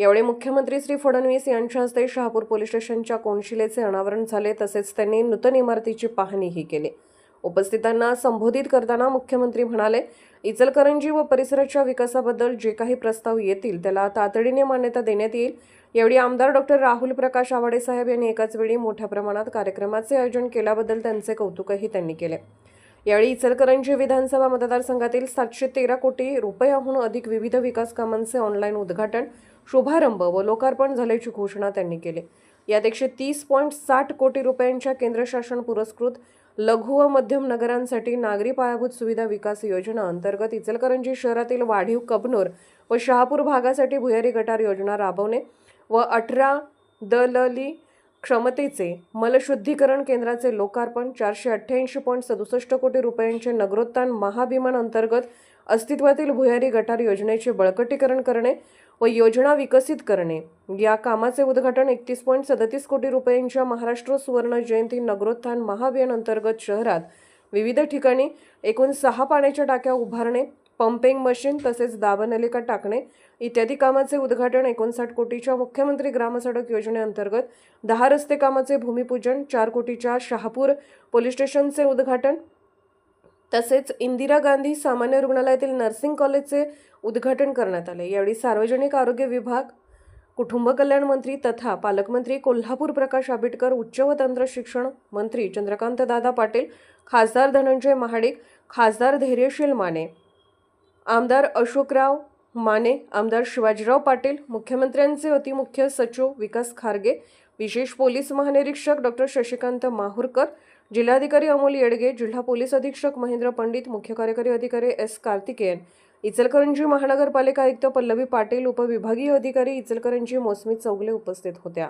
यावेळी मुख्यमंत्री श्री फडणवीस यांच्या हस्ते शहापूर पोलीस स्टेशनच्या कोनशिलेचे अनावरण झाले तसेच त्यांनी नूतन इमारतीची पाहणीही केली. उपस्थितांना संबोधित करताना मुख्यमंत्री म्हणाले इचलकरंजी व परिसराच्या विकासाबद्दल जे काही प्रस्ताव येतील त्याला तातडीने मान्यता देण्यात येईल. यावेळी आमदार डॉक्टर राहुल प्रकाश आवाडे साहेब यांनी एकाच वेळी मोठ्या प्रमाणात कार्यक्रमाचे आयोजन केल्याबद्दल त्यांचे कौतुकही त्यांनी केले. यावेळी इचलकरंजी विधानसभा मतदारसंघातील सातशे तेरा कोटी रुपयाहून अधिक विविध विकास कामांचे ऑनलाईन उद्घाटन शुभारंभ व लोकार्पण झाल्याची घोषणा त्यांनी केली. यात एकशे तीस पॉईंट साठ कोटी रुपयांच्या केंद्र शासन पुरस्कृत लघु व मध्यम नगरांसाठी नागरी पायाभूत सुविधा विकास योजना अंतर्गत इचलकरंजी शहरातील वाढीव कबनूर व शहापूर भागासाठी भुयारी गटार योजना राबवणे व अठरा दलली क्षमतेचे मलशुद्धीकरण केंद्राचे लोकार्पण चारशे अठ्ठ्याऐंशी पॉईंट सदुसष्ट कोटी रुपयांचे नगरोत्थान महाभिमान अंतर्गत अस्तित्वातील भुयारी गटार योजनेचे बळकटीकरण करणे व योजना विकसित करणे. या कामाचे उद्घाटन एकतीस पॉईंट सदतीस कोटी रुपयांच्या महाराष्ट्र सुवर्ण जयंती नगरोत्थान महाभियान अंतर्गत शहरात विविध ठिकाणी एकूण सहा पाण्याच्या टाक्या उभारणे पंपिंग मशीन तसेच दाबनलिका टाकणे इत्यादी कामाचे उद्घाटन एकोणसाठ कोटीच्या मुख्यमंत्री ग्रामसडक योजनेअंतर्गत दहा रस्ते कामाचे भूमिपूजन चार कोटीच्या शहापूर पोलीस स्टेशनचे उद्घाटन तसेच इंदिरा गांधी सामान्य रुग्णालयातील नर्सिंग कॉलेजचे उद्घाटन करण्यात आले. यावेळी सार्वजनिक आरोग्य विभाग कुटुंब कल्याण मंत्री तथा पालकमंत्री कोल्हापूर प्रकाश आंबेडकर उच्च व तंत्र शिक्षण मंत्री चंद्रकांत दादा पाटील खासदार धनंजय महाडिक खासदार धैर्यशील माने आमदार अशोकराव माने आमदार शिवाजीराव पाटील मुख्यमंत्र्यांचे अतिमुख्य सचिव विकास खारगे विशेष पोलीस महानिरीक्षक डॉक्टर शशिकांत माहुरकर जिल्हाधिकारी अमोल येडगे जिल्हा पोलीस अधीक्षक महेंद्र पंडित मुख्य कार्यकारी अधिकारी एस कार्तिकेयन इचलकरंजी महानगरपालिका आयुक्त पल्लवी पाटील उपविभागीय अधिकारी इचलकरंजी मोसमी चौगले उपस्थित होत्या.